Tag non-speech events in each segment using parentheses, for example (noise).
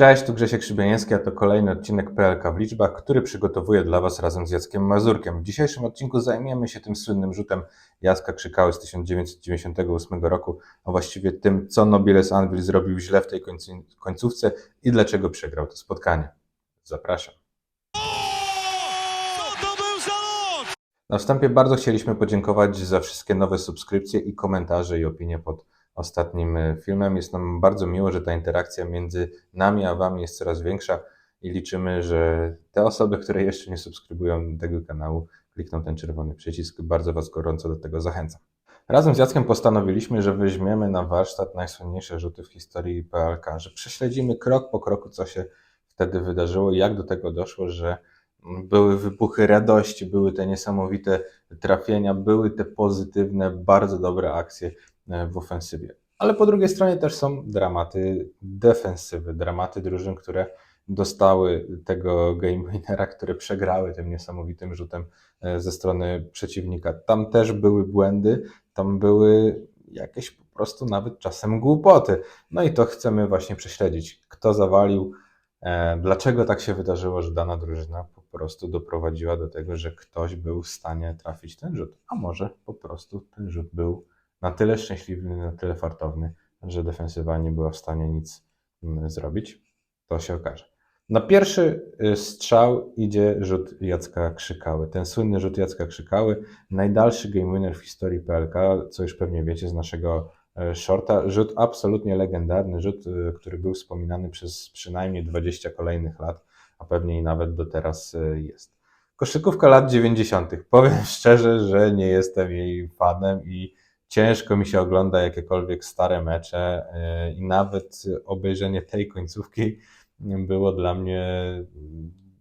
Cześć, tu Grzesiek Szybiański, a to kolejny odcinek PLK w liczbach, który przygotowuję dla Was razem z Jackiem Mazurkiem. W dzisiejszym odcinku zajmiemy się tym słynnym rzutem Jacka Krzykały z 1998 roku, a właściwie tym, co Nobiles Anvil zrobił źle w tej końcówce i dlaczego przegrał to spotkanie. Zapraszam. Na wstępie bardzo chcieliśmy podziękować za wszystkie nowe subskrypcje i komentarze i opinie pod ostatnim e, filmem. Jest nam bardzo miło, że ta interakcja między nami a Wami jest coraz większa i liczymy, że te osoby, które jeszcze nie subskrybują tego kanału, klikną ten czerwony przycisk. Bardzo Was gorąco do tego zachęcam. Razem z Jackiem postanowiliśmy, że weźmiemy na warsztat najsłynniejsze rzuty w historii PLK, że prześledzimy krok po kroku, co się wtedy wydarzyło, jak do tego doszło, że były wybuchy radości, były te niesamowite trafienia, były te pozytywne, bardzo dobre akcje w ofensywie. Ale po drugiej stronie też są dramaty defensywy, dramaty drużyn, które dostały tego game winnera, które przegrały tym niesamowitym rzutem e, ze strony przeciwnika. Tam też były błędy, tam były jakieś po prostu nawet czasem głupoty. No i to chcemy właśnie prześledzić. Kto zawalił, E, Dlaczego tak się wydarzyło, że dana drużyna po prostu doprowadziła do tego, że ktoś był w stanie trafić ten rzut? A może po prostu ten rzut był na tyle szczęśliwy, na tyle fartowny, że defensywa nie była w stanie nic mm, zrobić? To się okaże. Na pierwszy y, strzał idzie rzut Jacka Krzykały. Ten słynny rzut Jacka Krzykały, najdalszy game winner w historii PLK, co już pewnie wiecie z naszego e, shorta. Rzut absolutnie legendarny, rzut, y, który był wspominany przez przynajmniej 20 kolejnych lat, a pewnie i nawet do teraz y, jest. Koszykówka lat 90. Powiem szczerze, że nie jestem jej fanem i ciężko mi się ogląda jakiekolwiek stare mecze y, i nawet obejrzenie tej końcówki było dla mnie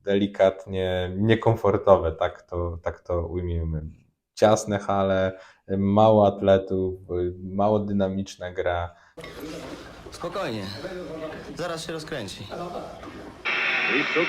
delikatnie niekomfortowe, tak to, tak to ujmijmy. Ciasne hale, mało atletów, mało dynamiczna gra. Spokojnie. Zaraz się rozkręci. Liszczuk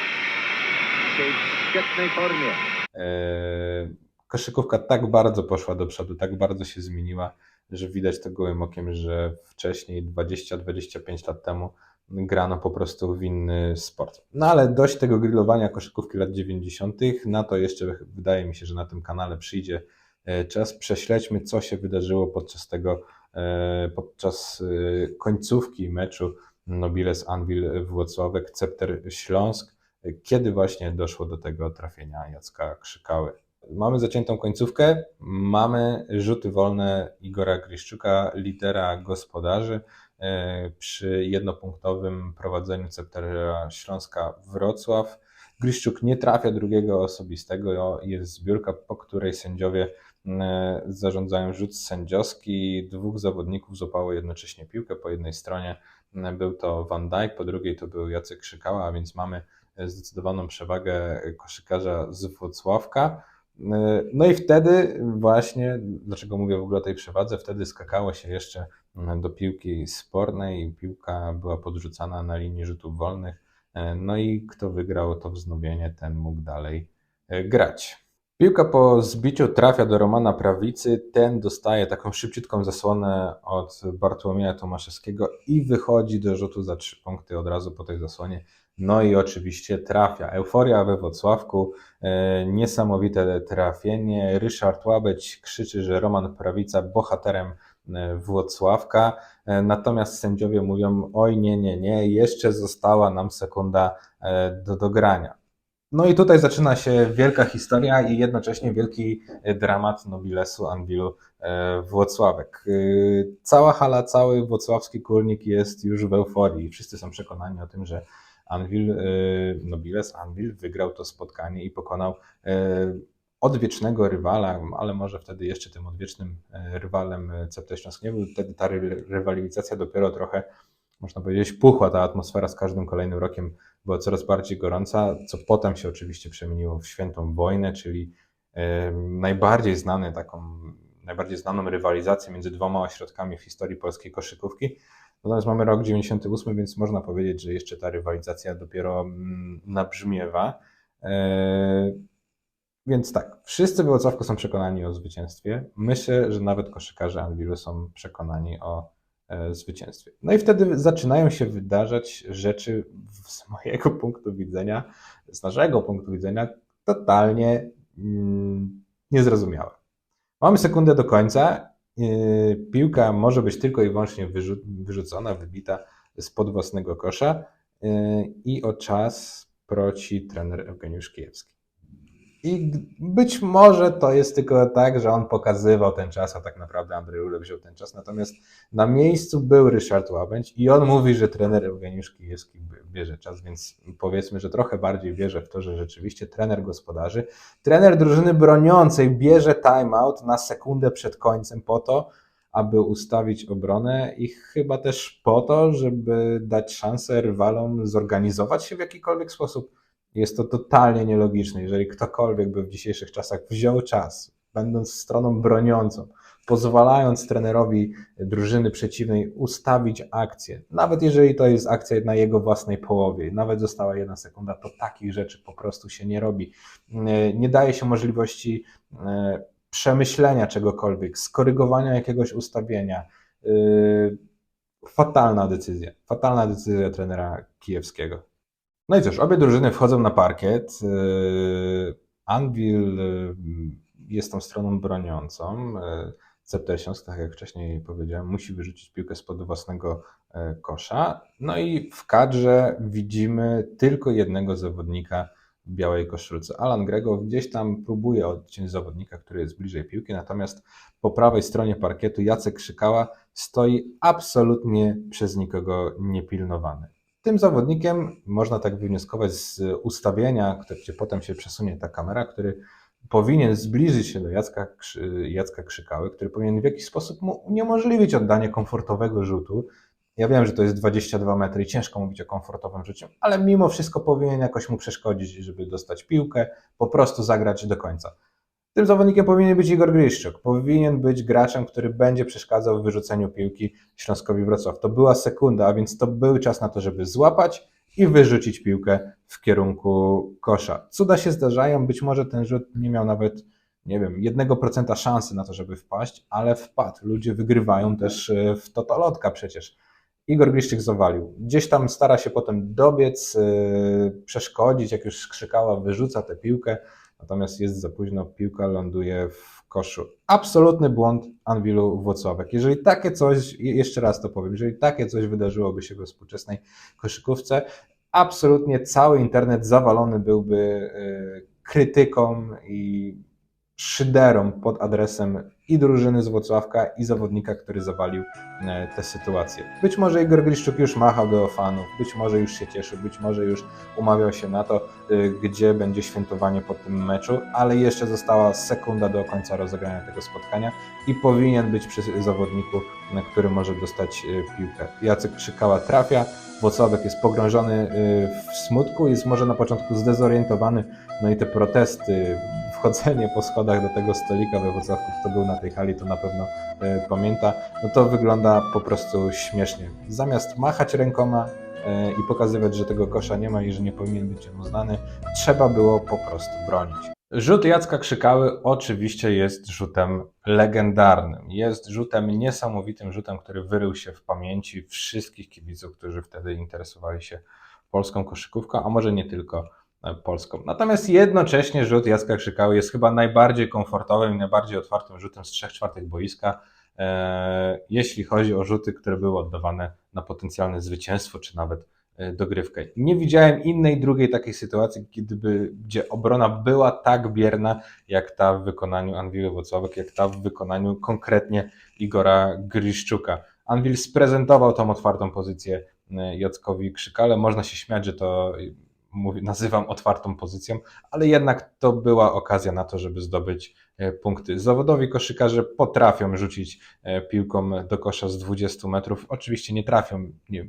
w tej świetnej formie. E, Koszykówka tak bardzo poszła do przodu, tak bardzo się zmieniła, że widać to gołym okiem, że wcześniej, 20-25 lat temu, grano po prostu w inny sport. No ale dość tego grillowania koszykówki lat 90. Na to jeszcze wydaje mi się, że na tym kanale przyjdzie e, czas. Prześledźmy, co się wydarzyło podczas tego, e, podczas e, końcówki meczu Nobiles Anvil Włocławek, Cepter Śląsk, kiedy właśnie doszło do tego trafienia Jacka Krzykały. Mamy zaciętą końcówkę, mamy rzuty wolne Igora Gryszczuka, lidera gospodarzy e, przy jednopunktowym prowadzeniu Ceptera Śląska Wrocław. Gryszczuk nie trafia drugiego osobistego, jest zbiórka, po której sędziowie e, zarządzają rzut sędziowski. Dwóch zawodników złapało jednocześnie piłkę po jednej stronie. e, Był to Van Dijk, po drugiej to był Jacek Krzykała, a więc mamy zdecydowaną przewagę koszykarza z Włocławka. No i wtedy właśnie, dlaczego mówię w ogóle o tej przewadze, wtedy skakało się jeszcze do piłki spornej, piłka była podrzucana na linii rzutów wolnych, no i kto wygrał to wznowienie, ten mógł dalej e, grać. Piłka po zbiciu trafia do Romana Prawicy, ten dostaje taką szybciutką zasłonę od Bartłomieja Tomaszewskiego i wychodzi do rzutu za trzy punkty od razu po tej zasłonie. No i oczywiście trafia. Euforia we Wrocławku, e, niesamowite trafienie. Ryszard Łabeć krzyczy, że Roman Prawica bohaterem e, Włocławka, e, natomiast sędziowie mówią, oj nie, nie, nie, jeszcze została nam sekunda do dogrania. No i tutaj zaczyna się wielka historia i jednocześnie wielki dramat Nobilesu Anwilu Włocławek. Cała hala, cały włocławski kurnik jest już w euforii. Wszyscy są przekonani o tym, że Anvil, y, Nobiles Anvil wygrał to spotkanie i pokonał y, odwiecznego rywala, ale może wtedy jeszcze tym odwiecznym y, rywalem Cepter Śląsk nie był. Wtedy ta ry- rywalizacja dopiero trochę, można powiedzieć, puchła. Ta atmosfera z każdym kolejnym rokiem była coraz bardziej gorąca, co potem się oczywiście przemieniło w świętą wojnę, czyli najbardziej znany taką, najbardziej znaną rywalizację między dwoma ośrodkami w historii polskiej koszykówki. Natomiast mamy rok 98, więc można powiedzieć, że jeszcze ta rywalizacja dopiero mm, nabrzmiewa. E, Więc tak, wszyscy Wrocławku są przekonani o zwycięstwie. Myślę, że nawet koszykarze Anwilu są przekonani o e, zwycięstwie. No i wtedy zaczynają się wydarzać rzeczy z mojego (laughs) punktu widzenia, z naszego punktu widzenia, totalnie mm, niezrozumiałe. Mamy sekundę do końca. Yy, Piłka może być tylko i wyłącznie wyrzu- wyrzucona, wybita spod własnego kosza yy, i o czas proci trener Eugeniusz Kijewski. I być może to jest tylko tak, że on pokazywał ten czas, a tak naprawdę Andrzej Ule wziął ten czas. Natomiast na miejscu był Ryszard Łabędź i on mówi, że trener Eugeniusz Kijewski bierze czas, więc powiedzmy, że trochę bardziej wierzę w to, że rzeczywiście trener gospodarzy, trener drużyny broniącej bierze timeout na sekundę przed końcem po to, aby ustawić obronę i chyba też po to, żeby dać szansę rywalom zorganizować się w jakikolwiek sposób. Jest to totalnie nielogiczne. Jeżeli ktokolwiek by w dzisiejszych czasach wziął czas, będąc stroną broniącą, pozwalając trenerowi drużyny przeciwnej ustawić akcję, nawet jeżeli to jest akcja na jego własnej połowie, nawet została jedna sekunda, to takich rzeczy po prostu się nie robi. Nie- daje się możliwości e, przemyślenia czegokolwiek, skorygowania jakiegoś ustawienia. Yy, Fatalna decyzja. Fatalna decyzja trenera kijewskiego. No i cóż, obie drużyny wchodzą na parkiet. Yy, Anvil yy, jest tą stroną broniącą. Scepter Śląsk, tak jak wcześniej powiedziałem, musi wyrzucić piłkę spod własnego kosza. No i w kadrze widzimy tylko jednego zawodnika w białej koszulce. Alan Grego gdzieś tam próbuje odciąć zawodnika, który jest bliżej piłki, natomiast po prawej stronie parkietu Jacek Krzykała stoi absolutnie przez nikogo niepilnowany. Tym zawodnikiem można tak wywnioskować z ustawienia, gdzie potem się przesunie ta kamera, który powinien zbliżyć się do Jacka, Jacka Krzykały, który powinien w jakiś sposób mu uniemożliwić oddanie komfortowego rzutu. Ja wiem, że to jest 22 metry i ciężko mówić o komfortowym rzucie, ale mimo wszystko powinien jakoś mu przeszkodzić, żeby dostać piłkę, po prostu zagrać do końca. Tym zawodnikiem powinien być Igor Griszczuk. Powinien być graczem, który będzie przeszkadzał w wyrzuceniu piłki Śląskowi Wrocław. To była sekunda, a więc to był czas na to, żeby złapać i wyrzucić piłkę w kierunku kosza. Cuda się zdarzają, być może ten rzut nie miał nawet, nie wiem, 1% szansy na to, żeby wpaść, ale wpadł. Ludzie wygrywają też e, w totolotka przecież. Igor Gliszczyk zawalił. Gdzieś tam stara się potem dobiec, yy, przeszkodzić, jak już skrzykała, wyrzuca tę piłkę, natomiast jest za późno, piłka ląduje w koszu. Absolutny błąd Anwilu Włocławek. Jeżeli takie coś, jeszcze raz to powiem, jeżeli takie coś wydarzyłoby się we współczesnej koszykówce, absolutnie cały internet zawalony byłby yy, krytyką i szyderą pod adresem i drużyny z Włocławka, i zawodnika, który zawalił e, tę sytuację. Być może Igor Griszczuk już machał do fanów, być może już się cieszył, być może już umawiał się na to, y, gdzie będzie świętowanie po tym meczu, ale jeszcze została sekunda do końca rozegrania tego spotkania i powinien być przy zawodniku, który może dostać y, piłkę. Jacek Krzykała trafia, Włocławek jest pogrążony w smutku, jest może na początku zdezorientowany, no i te protesty, wchodzenie po schodach do tego stolika we Wrocławku, kto był na tej hali, to na pewno e, pamięta, no to wygląda po prostu śmiesznie. Zamiast machać rękoma e, i pokazywać, że tego kosza nie ma i że nie powinien być on uznany, trzeba było po prostu bronić. Rzut Jacka Krzykały oczywiście jest rzutem legendarnym. Jest rzutem niesamowitym, rzutem, który wyrył się w pamięci wszystkich kibiców, którzy wtedy interesowali się polską koszykówką, a może nie tylko polską. Natomiast jednocześnie rzut Jacka Krzykały jest chyba najbardziej komfortowym i najbardziej otwartym rzutem z 3 czwartych boiska, e, jeśli chodzi o rzuty, które były oddawane na potencjalne zwycięstwo, czy nawet e, dogrywkę. Nie widziałem innej, drugiej takiej sytuacji, gdyby, gdzie obrona była tak bierna, jak ta w wykonaniu Anwilu Wocławek, jak ta w wykonaniu konkretnie Igora Griszczuka. Anwil sprezentował tą otwartą pozycję e, Jackowi Krzykale. Można się śmiać, że to e, mówię, nazywam otwartą pozycją, ale jednak to była okazja na to, żeby zdobyć e, punkty. Zawodowi koszykarze potrafią rzucić e, piłką do kosza z 20 metrów. Oczywiście nie trafią nie,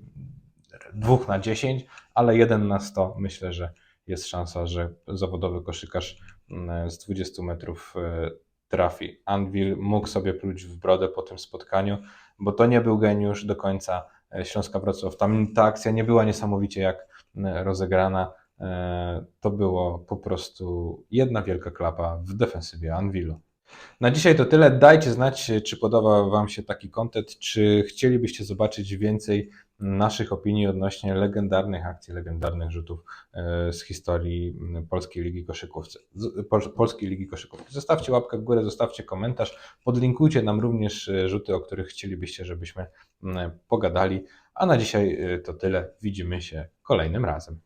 dwóch na 10, ale jeden na 100 myślę, że jest szansa, że zawodowy koszykarz z 20 metrów e, trafi. Anvil mógł sobie pluć w brodę po tym spotkaniu, bo to nie był geniusz do końca Śląska Wrocław. Tam ta akcja nie była niesamowicie jak rozegrana. E, To było po prostu jedna wielka klapa w defensywie Anvilu. Na dzisiaj to tyle. Dajcie znać, czy podoba Wam się taki content, czy chcielibyście zobaczyć więcej naszych opinii odnośnie legendarnych akcji, legendarnych rzutów e, z historii m, Polskiej Ligi Pol- Polskiej Ligi Koszykówki. Zostawcie łapkę w górę, zostawcie komentarz, podlinkujcie nam również e, rzuty, o których chcielibyście, żebyśmy m, pogadali. A na dzisiaj e, to tyle. Widzimy się kolejnym razem.